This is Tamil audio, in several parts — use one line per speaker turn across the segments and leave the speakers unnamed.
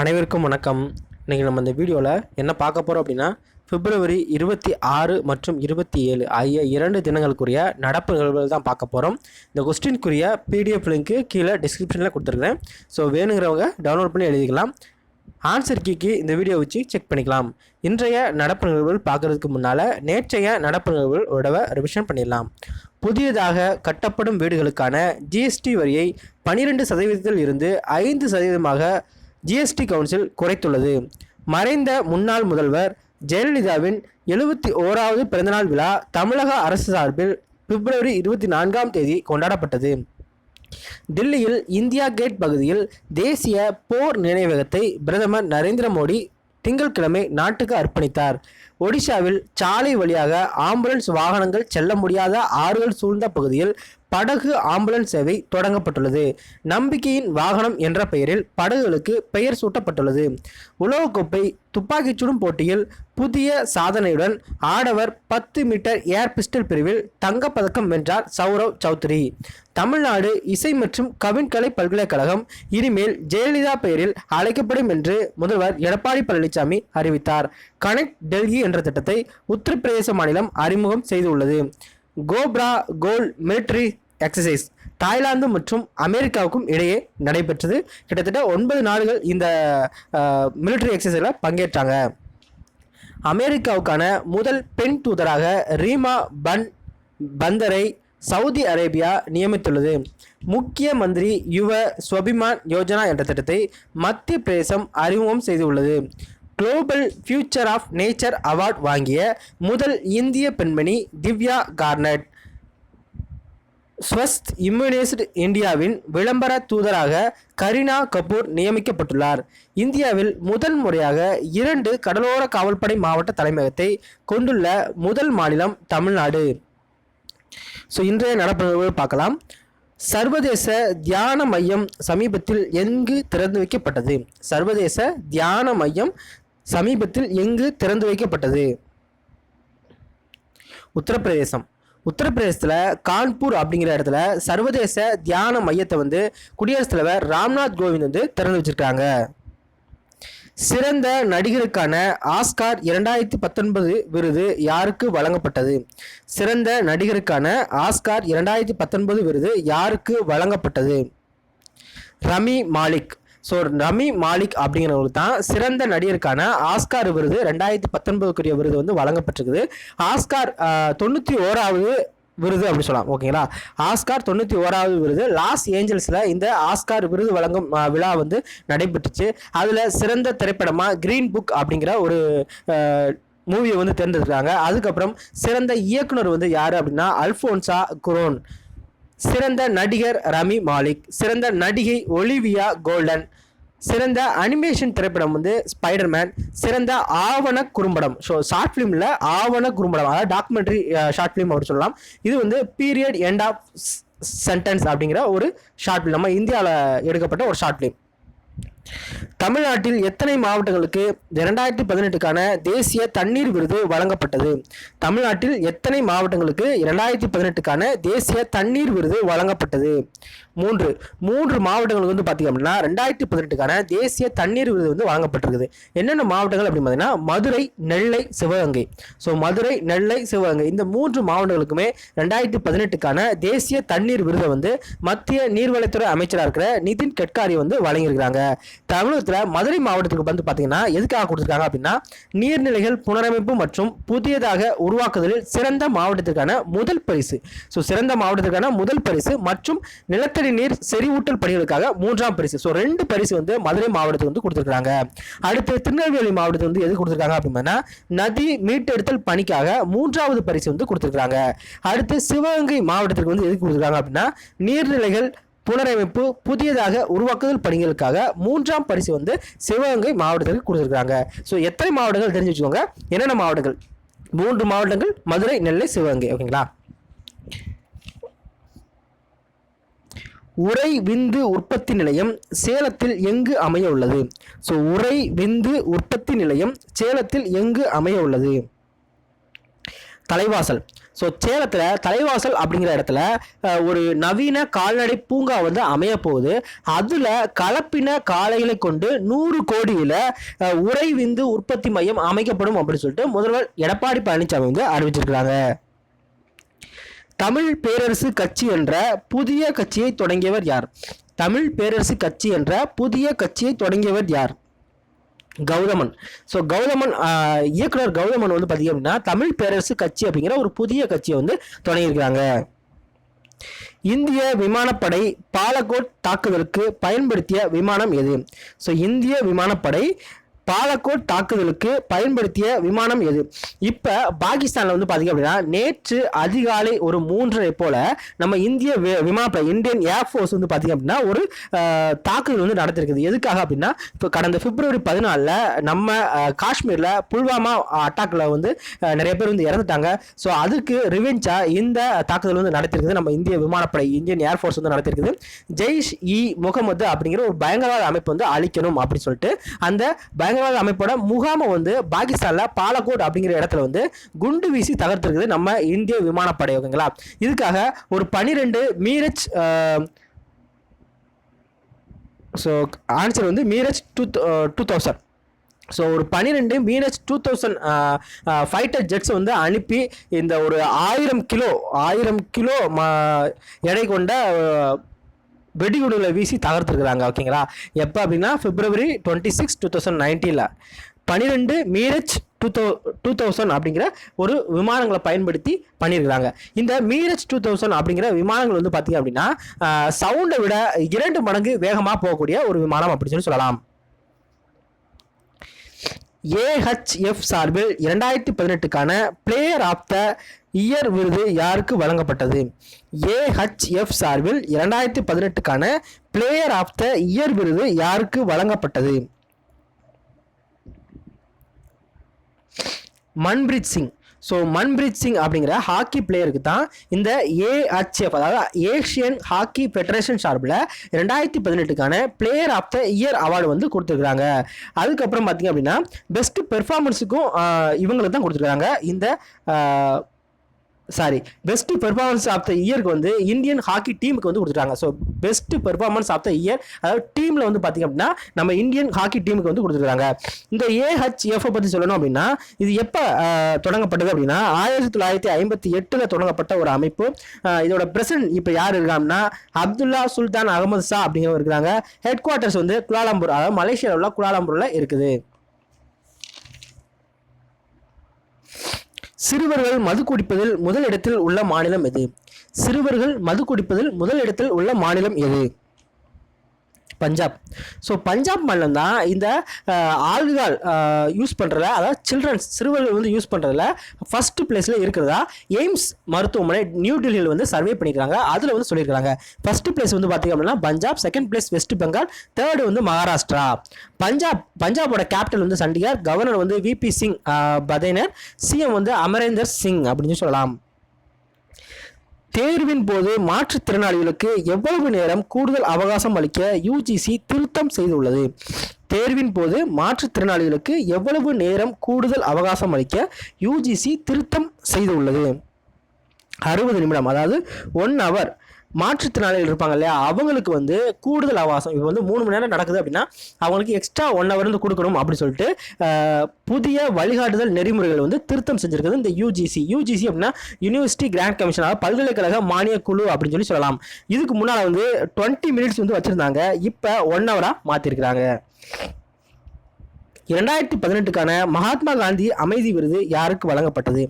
அனைவருக்கும் வணக்கம். இன்றைக்கி நம்ம இந்த வீடியோவில் என்ன பார்க்க போகிறோம் அப்படின்னா பிப்ரவரி இருபத்தி ஆறு மற்றும் இருபத்தி ஏழு ஆகிய இரண்டு தினங்களுக்குரிய நடப்பு நிகழ்வுகள் தான் பார்க்க போகிறோம் இந்த கொஸ்டினுக்குரிய பிடிஎஃப் லிங்க்கு கீழே டிஸ்கிரிப்ஷனில் கொடுத்துருக்கேன் ஸோ வேணுங்கிறவங்க டவுன்லோட் பண்ணி எழுதிக்கலாம். ஆன்சர் கீக்கு இந்த வீடியோ வச்சு செக் பண்ணிக்கலாம். இன்றைய நடப்பு நிகழ்வுகள் பார்க்குறதுக்கு முன்னால் நேற்றைய நடப்பு நிகழ்வுகள் உடவை ரிவிஷன் பண்ணிடலாம். புதியதாக கட்டப்படும் வீடுகளுக்கான ஜிஎஸ்டி வரியை பனிரெண்டு சதவீதத்தில் இருந்து ஐந்து சதவீதமாக ஜிஎஸ்டி கவுன்சில் குறைத்துள்ளது. மறைந்த முன்னாள் முதல்வர் ஜெயலலிதாவின் எழுபத்தி ஓராவது பிறந்தநாள் விழா தமிழக அரசு சார்பில் பிப்ரவரி இருபத்தி நான்காம் தேதி கொண்டாடப்பட்டது. தில்லியில் இந்தியா கேட் பகுதியில் தேசிய போர் நினைவகத்தை பிரதமர் நரேந்திர மோடி திங்கட்கிழமை நாட்டுக்கு அர்ப்பணித்தார். ஒடிசாவில் சாலை வழியாக ஆம்புலன்ஸ் வாகனங்கள் செல்ல முடியாத ஆறுகள் சூழ்ந்த பகுதியில் படகு ஆம்புலன்ஸ் சேவை தொடங்கப்பட்டுள்ளது. நம்பிக்கையின் வாகனம் என்ற பெயரில் படகுகளுக்கு பெயர் சூட்டப்பட்டுள்ளது. உலகக்கோப்பை துப்பாக்கிச் சுடும் போட்டியில் புதிய சாதனையுடன் ஆடவர் பத்து மீட்டர் ஏர் பிஸ்டல் பிரிவில் தங்கப்பதக்கம் வென்றார் சௌரவ் சௌத்ரி. தமிழ்நாடு இசை மற்றும் கவின்கலை பல்கலைக்கழகம் இனிமேல் ஜெயலலிதா பெயரில் அழைக்கப்படும் என்று முதல்வர் எடப்பாடி பழனிசாமி அறிவித்தார். கனெக்ட் டெல்லி என்ற திட்டத்தை உத்தரப்பிரதேச மாநிலம் அறிமுகம் செய்துள்ளது. Cobra gold military exercise Thailand மற்றும் அமெரிக்காவுக்கும் இடையே நடைபெற்றது. கிட்டத்தட்ட ஒன்பது நாடுகள் இந்த மிலிட்டரி எக்ஸசைஸில் பங்கேற்றாங்க. அமெரிக்காவுக்கான முதல் பெண் தூதராக ரீமா பன் பந்தரை சவுதி அரேபியா நியமித்துள்ளது. முக்கிய மந்திரி யுவ ஸ்வபிமான் யோஜனா என்ற திட்டத்தை மத்திய பிரதேசம் அறிமுகம் செய்துள்ளது. Global future of nature award வாங்கிய முதல் இந்திய பெண்மணி திவ்யா கார்னட். ஸ்வஸ்த் இம்யூனைஸ்டு இந்தியாவின் விளம்பர தூதராக கரீனா கபூர் நியமிக்கப்பட்டுள்ளார். இந்தியாவில் முதல் முறையாக இரண்டு கடலோர காவல்படை மாவட்ட தலைமையகத்தை கொண்டுள்ள முதல் மாநிலம் தமிழ்நாடு. ஸோ இன்றைய நடப்பு பார்க்கலாம். சர்வதேச தியான மையம் சமீபத்தில் எங்கு திறந்து வைக்கப்பட்டது? சர்வதேச தியான மையம் சமீபத்தில் எங்கு திறந்து வைக்கப்பட்டது? உத்தரப்பிரதேசம். உத்தரப்பிரதேசத்தில் கான்பூர் அப்படிங்கிற இடத்துல சர்வதேச தியான மையத்தை வந்து குடியரசுத் தலைவர் ராம்நாத் கோவிந்த் வந்து திறந்து வச்சிருக்காங்க. சிறந்த நடிகருக்கான ஆஸ்கார் இரண்டாயிரத்தி பத்தொன்பது விருது யாருக்கு வழங்கப்பட்டது? சிறந்த நடிகருக்கான ஆஸ்கார் இரண்டாயிரத்தி பத்தொன்பது விருது யாருக்கு வழங்கப்பட்டது? Rami Malek. So Rami Malek அப்படிங்கிறவங்களுக்கு தான் சிறந்த நடிகருக்கான ஆஸ்கார் விருது ரெண்டாயிரத்தி பத்தொன்பதுக்குரிய விருது வந்து வழங்கப்பட்டிருக்குது. ஆஸ்கார் தொண்ணூற்றி ஓராவது விருது அப்படி சொல்லலாம். ஓகேங்களா? ஆஸ்கார் தொண்ணூற்றி ஓராவது விருது. லாஸ் ஏஞ்சல்ஸில் இந்த ஆஸ்கார் விருது வழங்கும் விழா வந்து நடைபெற்றுச்சு. அதில் சிறந்த திரைப்படமாக கிரீன் புக் அப்படிங்கிற ஒரு மூவியை வந்து தேர்ந்தெடுக்கிறாங்க அதுக்கப்புறம் சிறந்த இயக்குனர் வந்து யார் அப்படின்னா அல்ஃபோன்சா குரோன் சிறந்த நடிகர் ரமி மாலிக் சிறந்த நடிகை ஒலிவியா கோல்டன் சிறந்த அனிமேஷன் திரைப்படம் வந்து ஸ்பைடர்மேன் சிறந்த ஆவண குறும்படம். ஸோ ஷார்ட் ஃபிலிமில் ஆவண குறும்படம் அதாவது டாக்குமெண்ட்ரி ஷார்ட் ஃபிலிம் அவர் சொல்லலாம். இது வந்து பீரியட் எண்ட் ஆஃப் சென்டென்ஸ் அப்படிங்கிற ஒரு ஷார்ட் ஃபிலிம் நம்ம இந்தியாவில் எடுக்கப்பட்ட ஒரு ஷார்ட் ஃபிலிம் தமிழ்நாட்டில் எத்தனை மாவட்டங்களுக்கு இரண்டாயிரத்தி பதினெட்டுக்கான தேசிய தண்ணீர் விருது வழங்கப்பட்டது? தமிழ்நாட்டில் எத்தனை மாவட்டங்களுக்கு இரண்டாயிரத்தி பதினெட்டுக்கான தேசிய தண்ணீர் விருது வழங்கப்பட்டது? மூன்று மூன்று மாவட்டங்களுக்கு வந்து பார்த்தீங்க அப்படின்னா ரெண்டாயிரத்தி பதினெட்டுக்கான தேசிய தண்ணீர் விருது வந்து வழங்கப்பட்டிருக்குது. என்னென்ன மாவட்டங்கள் அப்படின்னு பார்த்தீங்கன்னா மதுரை நெல்லை சிவகங்கை. ஸோ மதுரை நெல்லை சிவகங்கை இந்த மூன்று மாவட்டங்களுக்குமே ரெண்டாயிரத்தி பதினெட்டுக்கான தேசிய தண்ணீர் விருதை வந்து மத்திய நீர்வளத்துறை அமைச்சராக இருக்கிற நிதின் கட்காரி வந்து வழங்கியிருக்கிறாங்க. தமிழகத்தில் மதுரை மாவட்டத்துக்கு வந்து பார்த்தீங்கன்னா எதுக்காக கொடுத்துருக்காங்க அப்படின்னா நீர்நிலைகள் புனரமைப்பு மற்றும் புதியதாக உருவாக்குதலில் சிறந்த மாவட்டத்திற்கான முதல் பரிசு. ஸோ சிறந்த மாவட்டத்திற்கான முதல் பரிசு மற்றும் நிலத்தடி நீர் செறிவூட்டல் பணிகளுக்காக மூன்றாம் பரிசு. ஸோ ரெண்டு பரிசு வந்து மதுரை மாவட்டத்துக்கு வந்து கொடுத்துருக்காங்க அடுத்து திருநெல்வேலி மாவட்டத்துக்கு வந்து எது கொடுத்துருக்காங்க அப்படின்னா நதி மீட்டெடுத்தல் பணிக்காக மூன்றாவது பரிசு வந்து கொடுத்துருக்காங்க அடுத்து சிவகங்கை மாவட்டத்திற்கு வந்து எது கொடுத்துருக்காங்க அப்படின்னா நீர்நிலைகள் புனரமைப்பு புதியதாக உருவாக்குதல் பணிகளுக்காக மூன்றாம் பரிசு வந்து சிவகங்கை மாவட்டத்திற்கு கொடுத்துருக்காங்க ஸோ எத்தனை மாவட்டங்கள் தெரிஞ்சு வச்சுக்கோங்க. என்னென்ன மாவட்டங்கள்? மூன்று மாவட்டங்கள் மதுரை நெல்லை சிவகங்கை. ஓகேங்களா? உரை விந்து உற்பத்தி நிலையம் சேலத்தில் எங்கு அமைய உள்ளது ஸோ உரை விந்து உற்பத்தி நிலையம் சேலத்தில் எங்கு அமைய உள்ளது தலைவாசல். ஸோ சேலத்தில் தலைவாசல் அப்படிங்கிற இடத்துல ஒரு நவீன கால்நடை பூங்கா வந்து அமைய போகுது அதில் கலப்பின காளைகளை கொண்டு நூறு கோடியில் உரை உறை விந்து உற்பத்தி மையம் அமைக்கப்படும் அப்படின்னு சொல்லிட்டு முதல்வர் எடப்பாடி பழனிசாமி வந்து அறிவிச்சிருக்கிறாங்க. தமிழ் பேரரசு கட்சி என்ற புதிய கட்சியை தொடங்கியவர் யார்? தமிழ் பேரரசு கட்சி என்ற புதிய கட்சியை தொடங்கியவர் யார்? கௌதமன். ஸோ கௌதமன் இயக்குனர் கௌதமன் வந்து பார்த்தீங்க அப்படின்னா தமிழ் பேரரசு கட்சி அப்படிங்கிற ஒரு புதிய கட்சியை வந்து தொடங்கியிருக்கிறாங்க. இந்திய விமானப்படை பாலக்கோட் தாக்குதலுக்கு பயன்படுத்திய விமானம் எது? ஸோ இந்திய விமானப்படை பாலக்கோட் தாக்குதலுக்கு பயன்படுத்திய விமானம் எது? இப்போ பாகிஸ்தானில் வந்து பார்த்தீங்க அப்படின்னா நேற்று அதிகாலை ஒரு மூன்றரை போல நம்ம இந்திய வி- விமானப்படை இந்தியன் ஏர்ஃபோர்ஸ் வந்து பார்த்தீங்க அப்படின்னா ஒரு தாக்குதல் வந்து நடத்திருக்குது. எதுக்காக அப்படின்னா இப்போ கடந்த பிப்ரவரி பதினாலில் நம்ம காஷ்மீரில் புல்வாமா அட்டாக்கில் வந்து நிறைய பேர் வந்து இறந்துட்டாங்க. ஸோ அதுக்கு ரிவெஞ்சாக இந்த தாக்குதல் வந்து நடத்திருக்குது. நம்ம இந்திய விமானப்படை இந்தியன் ஏர்ஃபோர்ஸ் வந்து நடத்திருக்குது. ஜெய்ஷ் இ முகமது அப்படிங்கிற ஒரு பயங்கரவாத அமைப்பு வந்து அழிக்கணும் அப்படின்னு சொல்லிட்டு அந்த பயங்கரவாத அமைப்போட முகாமை வந்து பாகிஸ்தானில் பாலக்கோட் அப்படிங்கிற இடத்துல வந்து குண்டு வீசி தகர்த்துருக்குது நம்ம இந்திய விமானப்படை ஓகேங்களா இதுக்காக ஒரு பனிரெண்டு மீரஜ் ஸோ ஆன்சர் வந்து Mirage two two thousand. So ஒரு பன்னிரெண்டு minus two thousand fighter jets வந்து அனுப்பி இந்த ஒரு ஆயிரம் கிலோ ஆயிரம் கிலோ ம எடை கொண்ட அஹ், வீசி தகர்த்துருக்குறாங்க ஓகேங்களா? எப்போ அப்படின்னா February twenty six two thousand நைன்டீனில் பன்னிரெண்டு மீரஜ் டூ தௌ டூ தௌசண்ட் அப்படிங்கிற ஒரு விமானங்களை பயன்படுத்தி பண்ணியிருக்கிறாங்க. இந்த மீரஜ் டூ தௌசண்ட் அப்படிங்கிற விமானங்கள் வந்து பார்த்தீங்க அப்படின்னா சவுண்டை விட இரண்டு மடங்கு வேகமாக போகக்கூடிய ஒரு விமானம் அப்படின்னு சொல்லி சொல்லலாம். ஏஹெச்எஃப் சார்பில் இரண்டாயிரத்தி பதினெட்டுக்கான பிளேயர் ஆஃப் த இயர் விருது யாருக்கு வழங்கப்பட்டது? ஏஹெச்எஃப் சார்பில் இரண்டாயிரத்தி பதினெட்டுக்கான பிளேயர் ஆஃப் த இயர் விருது யாருக்கு வழங்கப்பட்டது? மன்பிரீத் சிங். ஸோ மன்பிரீத் சிங் அப்படிங்கிற ஹாக்கி பிளேயருக்கு தான் இந்த ஏஹெச்எஃப் அதாவது ஏஷியன் ஹாக்கி ஃபெடரேஷன் சார்பில் ரெண்டாயிரத்தி பதினெட்டுக்கான player of the year award வந்து கொடுத்துருக்குறாங்க. அதுக்கப்புறம் பார்த்தீங்க அப்படின்னா பெஸ்ட் பெர்ஃபார்மன்ஸுக்கும் இவங்களுக்கு தான் கொடுத்துருக்காங்க இந்த sorry best performance of the இயருக்கு வந்து இந்தியன் ஹாக்கி டீமுக்கு வந்து கொடுத்துட்டாங்க. So best performance of the year அதாவது டீமில் வந்து பார்த்திங்க அப்படின்னா நம்ம இந்தியன் ஹாக்கி டீமுக்கு வந்து கொடுத்துருக்காங்க. இந்த ஏஹெச்எஃப் பற்றி சொல்லணும் அப்படின்னா இது எப்போ தொடங்கப்பட்டது அப்படின்னா ஆயிரத்தி தொள்ளாயிரத்தி ஐம்பத்தி எட்டில் தொடங்கப்பட்ட ஒரு அமைப்பு. இதோட பிரசிடென்ட் இப்போ யார் இருக்காங்கன்னா அப்துல்லா சுல்தான் அகமது ஷா அப்படிங்கிறவங்க இருக்கிறாங்க ஹெட் குவார்ட்டர்ஸ் வந்து குலாலம்பூர் அதாவது மலேசியாவில் உள்ள குலாலம்பூரில் இருக்குது. சிறுவர்கள் மது குடிப்பதில் முதல் இடத்தில் உள்ள மாநிலம் எது? சிறுவர்கள் மது குடிப்பதில் முதல் இடத்தில் உள்ள மாநிலம் எது? பஞ்சாப். ஸோ பஞ்சாப் மாநிலம் தான் இந்த ஆல்கால் யூஸ் பண்ணுறதுல அதாவது சில்ட்ரன்ஸ் சிறுவர்கள் வந்து யூஸ் பண்ணுறதுல ஃபர்ஸ்ட் பிளேஸில் இருக்கிறதா? எய்ம்ஸ் மருத்துவமனை நியூ டெல்லியில் வந்து சர்வே பண்ணியிருக்காங்க. அதில் வந்து சொல்லியிருக்காங்க. ஃபர்ஸ்ட் பிளேஸ் வந்து பார்த்திங்க அப்படின்னா Punjab second place West Bengal third வந்து மகாராஷ்டிரா. பஞ்சாப் பஞ்சாபோட கேபிட்டல் வந்து சண்டிகர் கவர்னர் வந்து விபி சிங் பதேனர் சிஎம் வந்து அமரேந்தர் சிங் அப்படின்னு சொல்லலாம். தேர்வின் போது மாற்றுத்திறனாளிகளுக்கு எவ்வளவு நேரம் கூடுதல் அவகாசம் அளிக்க யுஜிசி திருத்தம் செய்துள்ளது? தேர்வின் போது மாற்றுத்திறனாளிகளுக்கு எவ்வளவு நேரம் கூடுதல் அவகாசம் அளிக்க யுஜிசி திருத்தம் செய்துள்ளது? அறுபது நிமிடம் அதாவது ஒன் ஹவர் மாற்றுத்திறனாளிகள் இருப்பாங்க இல்லையா? அவங்களுக்கு வந்து கூடுதல் அவகாசம் இப்போ வந்து மூணு மணி நேரம் நடக்குது அப்படின்னா அவங்களுக்கு எக்ஸ்ட்ரா ஒன் ஹவர் வந்து கொடுக்கணும் அப்படின்னு சொல்லிட்டு புதிய வழிகாட்டுதல் நெறிமுறைகள் வந்து திருத்தம் செஞ்சிருக்கிறது இந்த யூஜிசி யூஜிசி அப்படின்னா யூனிவர்சிட்டி கிராண்ட் கமிஷன் அதாவது பல்கலைக்கழக மானிய குழு அப்படின்னு சொல்லி சொல்லலாம். இதுக்கு முன்னால் வந்து டுவெண்ட்டி மினிட்ஸ் வந்து வச்சுருந்தாங்க. இப்போ ஒன் ஹவராக மாற்றிருக்கிறாங்க இரண்டாயிரத்தி பதினெட்டுக்கான மகாத்மா காந்தி அமைதி விருது யாருக்கு வழங்கப்பட்டது?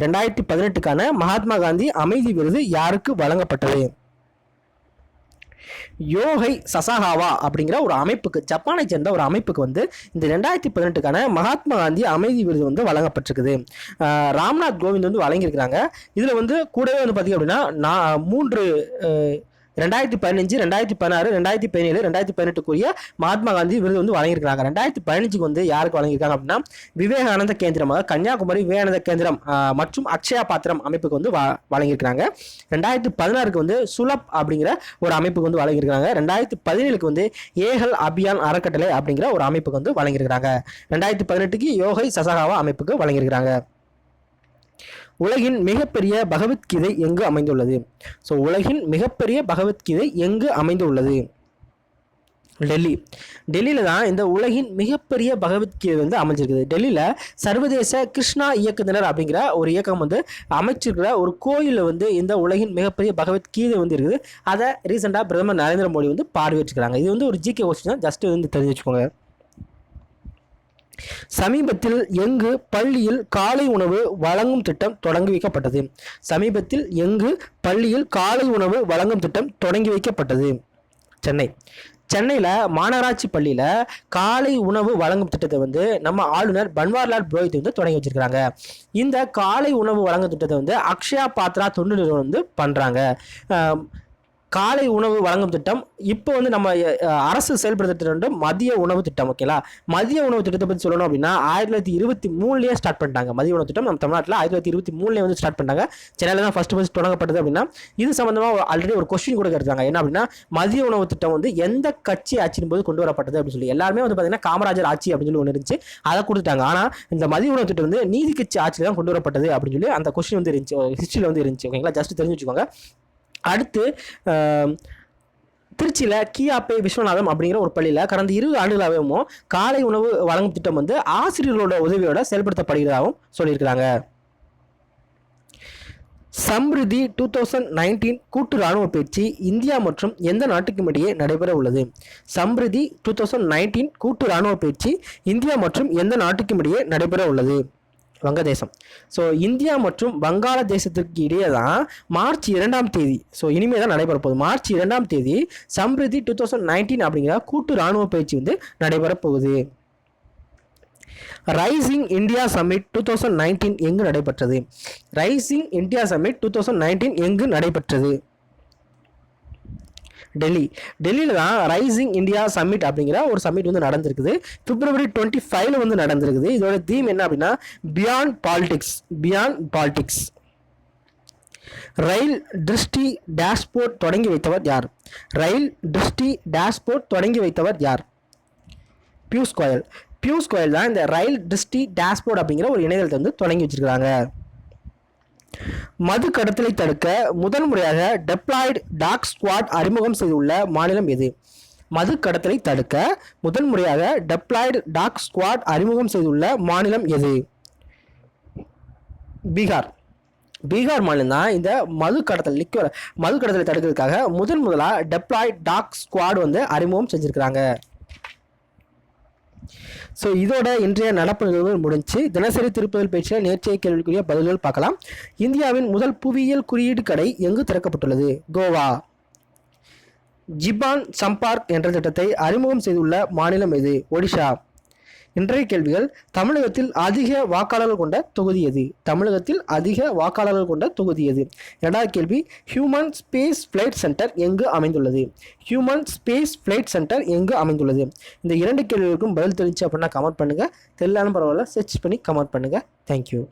இரண்டாயிரத்தி பதினெட்டுக்கான மகாத்மா காந்தி அமைதி விருது யாருக்கு வழங்கப்பட்டது? யோகை சசாகாவா அப்படிங்கிற ஒரு அமைப்புக்கு ஜப்பானை சேர்ந்த ஒரு அமைப்புக்கு வந்து இந்த ரெண்டாயிரத்தி பதினெட்டுக்கான மகாத்மா காந்தி அமைதி விருது வந்து வழங்கப்பட்டிருக்குது. ராம்நாத் கோவிந்த் வந்து வழங்கியிருக்கிறாங்க. இதில் வந்து கூடவே வந்து பார்த்திங்க அப்படின்னா நான் மூன்று ரெண்டாயிரத்தி பதினஞ்சு ரெண்டாயிரத்தி பதினாறு ரெண்டாயிரத்தி பதினேழு ரெண்டாயிரத்தி பதினெட்டுக்குரிய மகாத்மா காந்தி விருது வந்து வழங்கியிருக்காங்க ரெண்டாயிரத்தி பதினஞ்சுக்கு வந்து யாருக்கு வழங்கியிருக்காங்க அப்படின்னா விவேகானந்த கேந்திரமாக கன்னியாகுமரி விவேகானந்த கேந்திரம் மற்றும் அக்ஷயா பாத்திரம் அமைப்புக்கு வந்து வ- வழங்கியிருக்கிறாங்க. ரெண்டாயிரத்தி பதினாறுக்கு வந்து சுலப் அப்படிங்கிற ஒரு அமைப்புக்கு வந்து வழங்கியிருக்காங்க ரெண்டாயிரத்தி பதினேழுக்கு வந்து ஏகல் அபியான் அறக்கட்டளை அப்படிங்கிற ஒரு அமைப்புக்கு வந்து வழங்கியிருக்கிறாங்க. ரெண்டாயிரத்தி பதினெட்டுக்கு யோகை சசகாவா அமைப்புக்கு வழங்கியிருக்கிறாங்க. உலகின் மிகப்பெரிய பகவத்கீதை எங்கு அமைந்துள்ளது? ஸோ உலகின் மிகப்பெரிய பகவத்கீதை எங்கு அமைந்துள்ளது? டெல்லி. டெல்லியில் தான் இந்த உலகின் மிகப்பெரிய பகவத்கீதை வந்து அமைஞ்சிருக்குது. டெல்லியில் சர்வதேச கிருஷ்ணா இயக்கத்தினர் அப்படிங்கிற ஒரு இயக்கம் வந்து அமைச்சிருக்கிற ஒரு கோயிலில் வந்து இந்த உலகின் மிகப்பெரிய பகவத்கீதை வந்து இருக்குது. அதை ரீசெண்டாக பிரதமர் நரேந்திர மோடி வந்து பார்வையிட்டிருக்கிறாங்க. இது வந்து ஒரு ஜிகே கொஸ்டின் தான். ஜஸ்ட் வந்து தெரிஞ்சு வச்சுக்கோங்க சமீபத்தில் எங்கு பள்ளியில் காலை உணவு வழங்கும் திட்டம் தொடங்கி வைக்கப்பட்டது. சமீபத்தில் எங்கு பள்ளியில் காலை உணவு வழங்கும் திட்டம் தொடங்கி வைக்கப்பட்டது. சென்னை. சென்னையில் மாநகராட்சி பள்ளியில் காலை உணவு வழங்கும் திட்டத்தை வந்து நம்ம ஆளுநர் பன்வாரிலால் புரோஹித் வந்து தொடங்கி வச்சிருக்கிறாங்க. இந்த காலை உணவு வழங்கும் திட்டத்தை வந்து அக்ஷயா பாத்ரா தொண்டு நிறுவனம் வந்து பண்ணுறாங்க காலை உணவு வழங்கும் திட்டம் இப்போ வந்து நம்ம அரசு செயல்படுத்திட்டு திட்டம் மதிய உணவு திட்டம் ஓகேலா மதிய உணவு திட்டத்தை பற்றி சொல்லணும் அப்படின்னா ஆயிரத்தி தொள்ளாயிரத்தி இருபத்தி மூணுலேயே ஸ்டார்ட் பண்ணிட்டாங்க. மதிய உணவு திட்டம் நம்ம தமிழ்நாட்டில் ஆயிரத்தி தொள்ளாயிரத்தி இருபத்தி மூணுலேயே வந்து ஸ்டார்ட் பண்ணாங்க சென்னையில் தான் ஃபஸ்ட்டு ஃபஸ்ட் தொடங்கப்பட்டது அப்படின்னா இது சம்மந்தமாக ஆல்ரெடி ஒரு கொஸ்டின் கூட கேட்டாங்க என்ன அப்படின்னா மதிய உணவு திட்டம் வந்து எந்த கட்சி ஆட்சியின் போது கொண்டு வரப்பட்டது அப்படின்னு சொல்லி. எல்லாருமே வந்து பார்த்தீங்கன்னா காமராஜர் ஆட்சி அப்படின்னு சொல்லி ஒன்று இருந்துச்சு. அதை கொடுத்துட்டாங்க. ஆனால் இந்த மதிய உணவு திட்டம் வந்து நீதி கட்சி ஆட்சியில் தான் கொண்டு வரப்பட்டது அப்படின்னு சொல்லி அந்த கொஸ்டின் வந்து இருந்துச்சு. ஹிஸ்ட்ரியில் வந்து இருந்துச்சு ஓகேங்களா ஜஸ்ட் தெரிஞ்சு வச்சுக்கோங்க. அடுத்து திருச்சியில் கியாப்பே விஸ்வநாதம் அப்படிங்கிற ஒரு பள்ளியில் கடந்த இரு ஆண்டுகளாகவும் காலை உணவு வழங்கும் திட்டம் வந்து ஆசிரியர்களோட உதவியோட செயல்படுத்தப்படுகிறதாகவும் சொல்லியிருக்கிறாங்க. சம்ருதி டூ தௌசண்ட் நைன்டீன் கூட்டு ராணுவ பயிற்சி இந்தியா மற்றும் எந்த நாட்டுக்கும் இடையே நடைபெற உள்ளது? சம்ருதி டூ தௌசண்ட் நைன்டீன் கூட்டு ராணுவ பயிற்சி இந்தியா மற்றும் எந்த நாட்டுக்கும் இடையே நடைபெற உள்ளது? வங்கதேசம். ஸோ இந்தியா மற்றும் வங்காளதேசத்துக்கு இடையே தான் மார்ச் இரண்டாம் தேதி ஸோ இனிமேல் தான் நடைபெற போகுது. மார்ச் இரண்டாம் தேதி சம்ரிதி டூ தௌசண்ட் நைன்டீன் அப்படிங்கிற கூட்டு ராணுவ பயிற்சி வந்து நடைபெறப் போகுது. Rising India summit two thousand nineteen எங்கு நடைபெற்றது? Rising India summit two thousand nineteen எங்கு நடைபெற்றது? டெல்லி. டெல்லியில் தான் ரைசிங் இந்தியா சம்மிட் அப்படிங்கிற ஒரு சம்மிட் வந்து நடந்திருக்குது. பிப்ரவரி டுவெண்ட்டி ஃபைவ்ல வந்து நடந்திருக்குது. இதோட தீம் என்ன அப்படின்னா beyond politics beyond politics rail Drishti dashboard தொடங்கி வைத்தவர் யார்? ரயில் திருஷ்டி டேஷ்போர்ட் தொடங்கி வைத்தவர் யார்? பியூஷ் கோயல் பியூஷ் கோயல் தான் இந்த ரயில் திருஷ்டி டேஷ்போர்ட் அப்படிங்கிற ஒரு இணையதளத்தை வந்து தொடங்கி வச்சிருக்கிறாங்க. மது கடத்தலை தடுக்க முதல் முறையாக டெப்ளாய்டு டாக் ஸ்குவாட் அறிமுகம் செய்துள்ள மாநிலம் எது? மது கடத்தலை தடுக்க முதல் முறையாக டெப்ளாய்டு டாக் ஸ்குவாட் அறிமுகம் செய்துள்ள மாநிலம் எது? பீகார். பீகார் மாநிலம் தான் இந்த மது கடத்தல் லிக்வர் மது கடத்தலை தடுக்கிறதுக்காக முதன் முதலாக டெப்ளாய்ட் டாக் ஸ்குவாட் வந்து அறிமுகம் செஞ்சுருக்கிறாங்க. ஸோ இதோட இன்றைய நடப்பு நிகழ்வுகள் முடிஞ்சு தினசரி திருப்புதல் பயிற்சியில் நேர்ச்சியை கேள்விக்குரிய பதில்கள் பார்க்கலாம். இந்தியாவின் முதல் புவியியல் குறியீடு கடை எங்கு திறக்கப்பட்டுள்ளது? கோவா. ஜிபான் சம்பார்க் என்ற திட்டத்தை அறிமுகம் செய்துள்ள மாநிலம் எது? ஒடிஷா. இன்றைய கேள்விகள் தமிழகத்தில் அதிக வாக்காளர்கள் கொண்ட தொகுதி எது? தமிழகத்தில் அதிக வாக்காளர்கள் கொண்ட தொகுதி எது? இரண்டாவது கேள்வி ஹியூமன் ஸ்பேஸ் ஃப்ளைட் சென்டர் எங்கு அமைந்துள்ளது? ஹியூமன் ஸ்பேஸ் ஃப்ளைட் சென்டர் எங்கு அமைந்துள்ளது? இந்த இரண்டு கேள்விகளுக்கும் பதில் தெரிஞ்சு அப்படின்னா கமெண்ட் பண்ணுங்கள் தெரியலான பரவாயில்ல சர்ச் பண்ணி கமெண்ட் பண்ணுங்கள் தேங்க்யூ